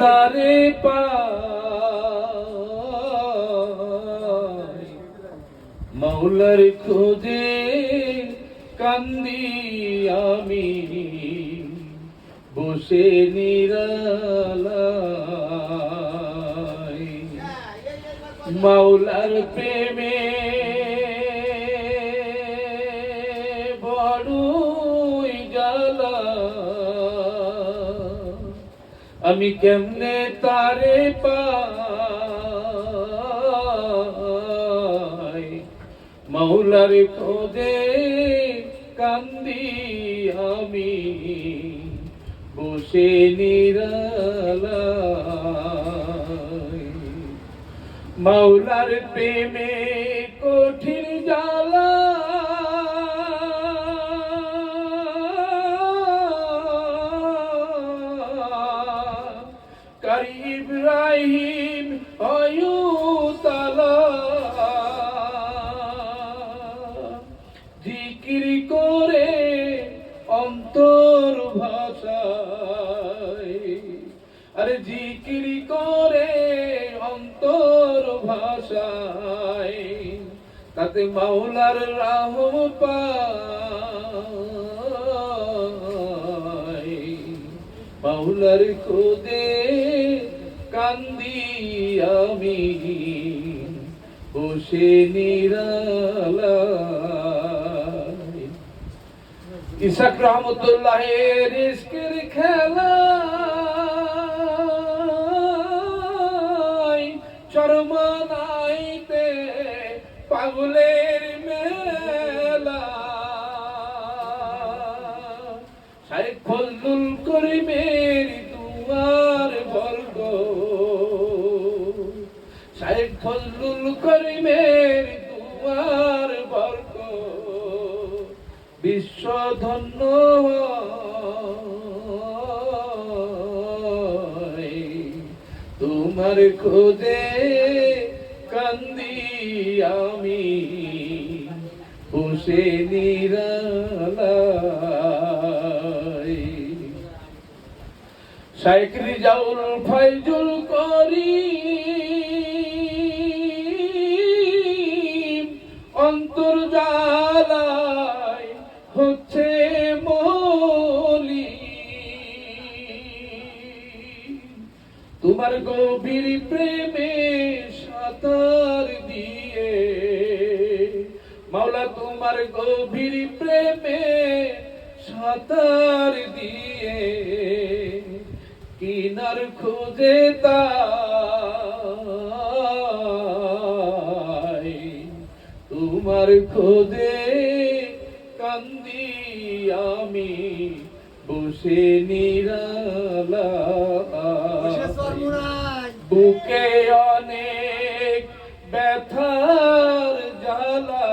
তারে পাই মাওলার খোঁজে কান্দি আমি। বসে নিরালাই মাওলার প্রেমে আমি কেমনে তারে পাই? মাওলার খোঁজে কান্দি আমি বসে নিরালাই মাওলার প্রেমে কারি ইব্রাহিম অয়ুতালা জিকির করে অন্তর ভাষায়। আরে জিকির করে অন্তর ভাষায়। তাতে মাওলার রাহম পাই মাওলার কান্দি আমি বসে নিরালায়। ইসাক রহমতুল্লাহের ইস্কের খেলা চরমানাইতে পাগলের মেলা। শাইখ ফজলুল করিমের দুয়ার ফজলুল করিমের দুয়ার বর্গ বিশ্ব ধন্য। তোমার খোঁজে কান্দি আমি বসে নিরালাই শাইখ যাউল ফাইজুল করি গভীর প্রেমে সাঁতার দিয়ে। মাওলা, তোমার গভীর প্রেমে সাঁতার দিয়ে। কিনার খোঁজে তাই তোমার খোঁজে কান্দি আমি বসে নিরালা বুকে অনেক ব্যথার জ্বালা।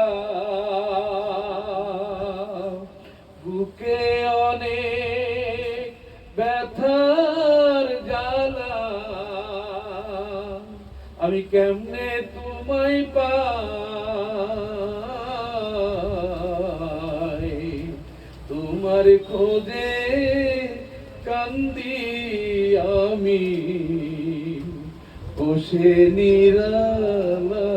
বুকে অনেক ব্যথার জ্বালা। আমি কেমনে তোমায় পাই? তোমার খোঁজে কান্দি আমি। ও সে নিরালা।